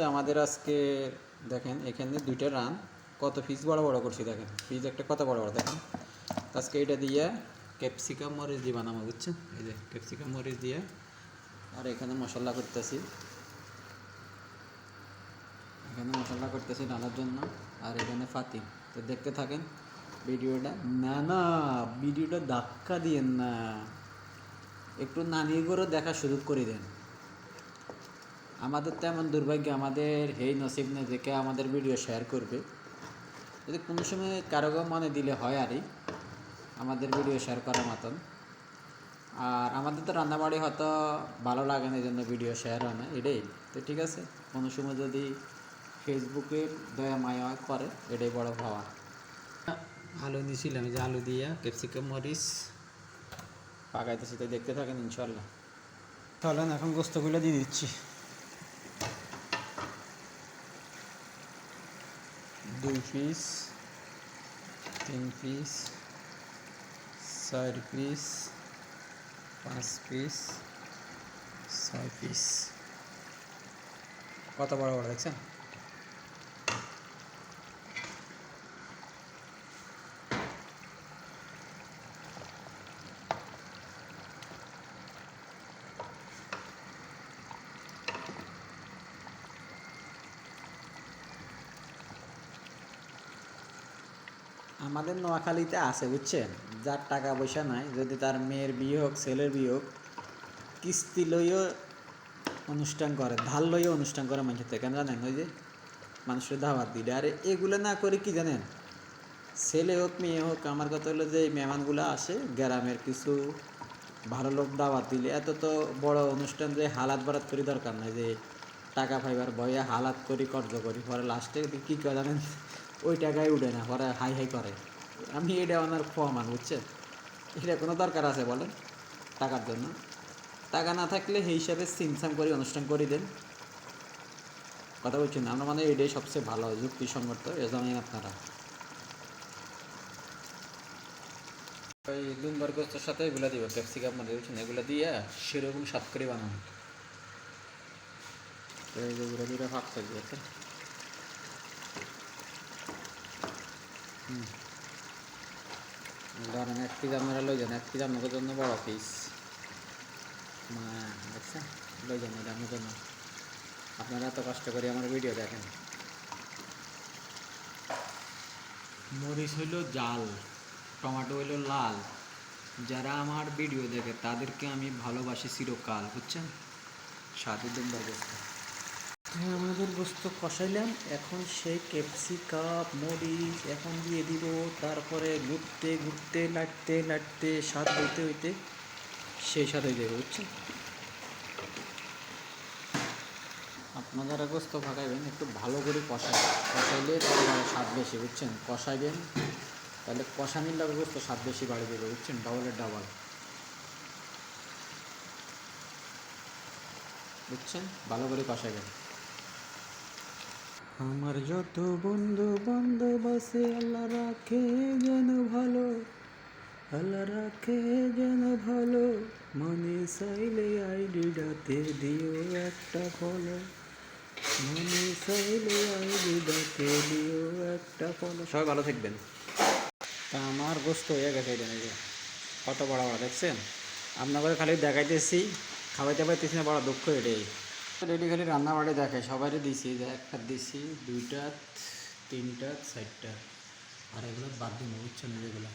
মধ্যে আমাদের আজকে, দেখেন, এখানে দুইটা রান কত পিস বড় বড় করছি দেখেন। পিস একটা কত বড় বড়, দেখেন। আজকে এটা দিয়ে ক্যাপসিকাম মরিচ দিয়ে বানাবো, বুঝছেন? এই যে ক্যাপসিকাম মরিচ দিয়ে। আর এখানে মশলা করতেছি। এখানে মশলা করতেছি রান্নার জন্য। আর এখানে ফাতি। তো দেখতে থাকেন, ভিডিওটা না না, ভিডিওটা ধাক্কা দিয়েন না। একটু নানিয়ে করে দেখা শুরু করে দেন। আমাদের তেমন দুর্ভাগ্য আমাদের হেই নসিব নেই যে কে আমাদের ভিডিও শেয়ার করবে। যদি কোনো সময় কারও মনে দিলে হয় আরই আমাদের ভিডিও শেয়ার করার মতন। আর আমাদের তো রান্নাবাড়ি হয়তো ভালো লাগে না এই জন্য ভিডিও শেয়ার হয় না এটাই। তো ঠিক আছে কোনো সময় যদি ফেসবুকে দয়া মায়া করে এটাই বড় ভাবা। আলু নিয়েছিলাম এই যে আলু দিয়া ক্যাপসিকাম মরিচ। পাকাইতেছি তো দেখতে থাকেন ইনশাল্লাহ চলেন এখন গোস্তগুলো দিয়ে দিচ্ছি। দুই পিস তিন পিস চার পিস পাঁচ পিস ছয় পিস কত বড় বড় দেখছেন? আমাদের নোয়াখালীতে আছে, বুঝছেন? যার টাকা পয়সা নাই, যদি তার মেয়ের বিয়ে হোক, ছেলের বিয়ে হোক, কিস্তি লইও অনুষ্ঠান করে, ধার লইও অনুষ্ঠান করে মানুষের থেকে, কেন জানেন? ওই যে মানুষের দাওয়াত দিলে। আরে এগুলো না করে কি জানেন? ছেলে হোক, মেয়ে হোক, আমার কথা হলো যে মেহমানগুলো আসে, গ্রামের কিছু ভালো লোক দাওয়াত দিলে, এত তো বড় অনুষ্ঠান যে হালাত বারাত করি দরকার নাই, যে টাকা পাইবার ভয়ে হালাত করি কর্জ করি পরে লাস্টে কী করে জানেন? ওই টাকায় উঠে না পরে হাই হাই করে। আমি এটা ওনার খোয়া মান, বুঝছেন? এটা কোনো দরকার আছে বলেন টাকার জন্য? টাকা না থাকলে সেই হিসাবে সিমসাম করে অনুষ্ঠান করে দেন। কথা বলছেন আমরা মানে এটাই সবচেয়ে ভালো যুক্তি যুক্তিসঙ্গত, এ জানেন আপনারা। ওই লুম্বার গোস্তের সাথে এগুলো দিব ক্যাপসিকাম মানে বুঝছেন? এগুলো দিয়ে সেরকম সাত করে বানানো। তো এই যে ঘুরে ঘুরে ভাগ থাকবে ধরেন এক পিস আপনারা লই যান এক পিস আপনাদের জন্য বড় পিস দেখছেন লই যান এটা আপনার জন্য। আপনারা এত কষ্ট করে আমার ভিডিও দেখেন। মরিচ হইল জাল, টমেটো হইল লাল। যারা আমার ভিডিও দেখে তাদেরকে আমি ভালোবাসি চিরকাল, বুঝছেন? সাধু দুম্বার হ্যাঁ আমাদের গোস্ত কষাইলাম। এখন সেই ক্যাপসিকাম মরিচ, এখন দিয়ে দিব, তারপরে ঘুরতে ঘুরতে লাটতে লাটতে স্বাদ হইতে হইতে সেই স্বাদ হয়ে যাবে, বুঝছেন? আপনারা গোস্ত ফাঁকাইবেন একটু ভালো করে কষাই কষাইলে তাহলে স্বাদ বেশি, বুঝছেন? কষাইবেন, তাহলে কষানির লাগে গোস্ত স্বাদ বেশি বাড়ি দেবে বুঝছেন? ডাবলের ডাবল। বুঝছেন? ভালো করে কষাইবেন। আমার যত বন্ধু বান্ধব আছে আল্লাহ রাখে যেন ভালো আল্লাহ রাখে যেন ভালো। মনে চাইলে আইডিটাতে দিও একটা ফলো মনে চাইলে আইডিটাতে দিও একটা ফলো সবাই ভালো থাকবেন। তা আমার গোস্ত হয়ে গেছে এটা নাকি কত বড় বড় দেখছেন? আপনাদের খালি দেখাইতেছি খাওয়াইতে পাইতেছি না বড় দুঃখ এটাই। রেডি খালি রান্না বাড়ি দেখে সবারই দিছি যে একটা দিছি, দুইটা, তিনটা, চারটা। আর এগুলো বাদ দিন বুঝছেন যেগুলো?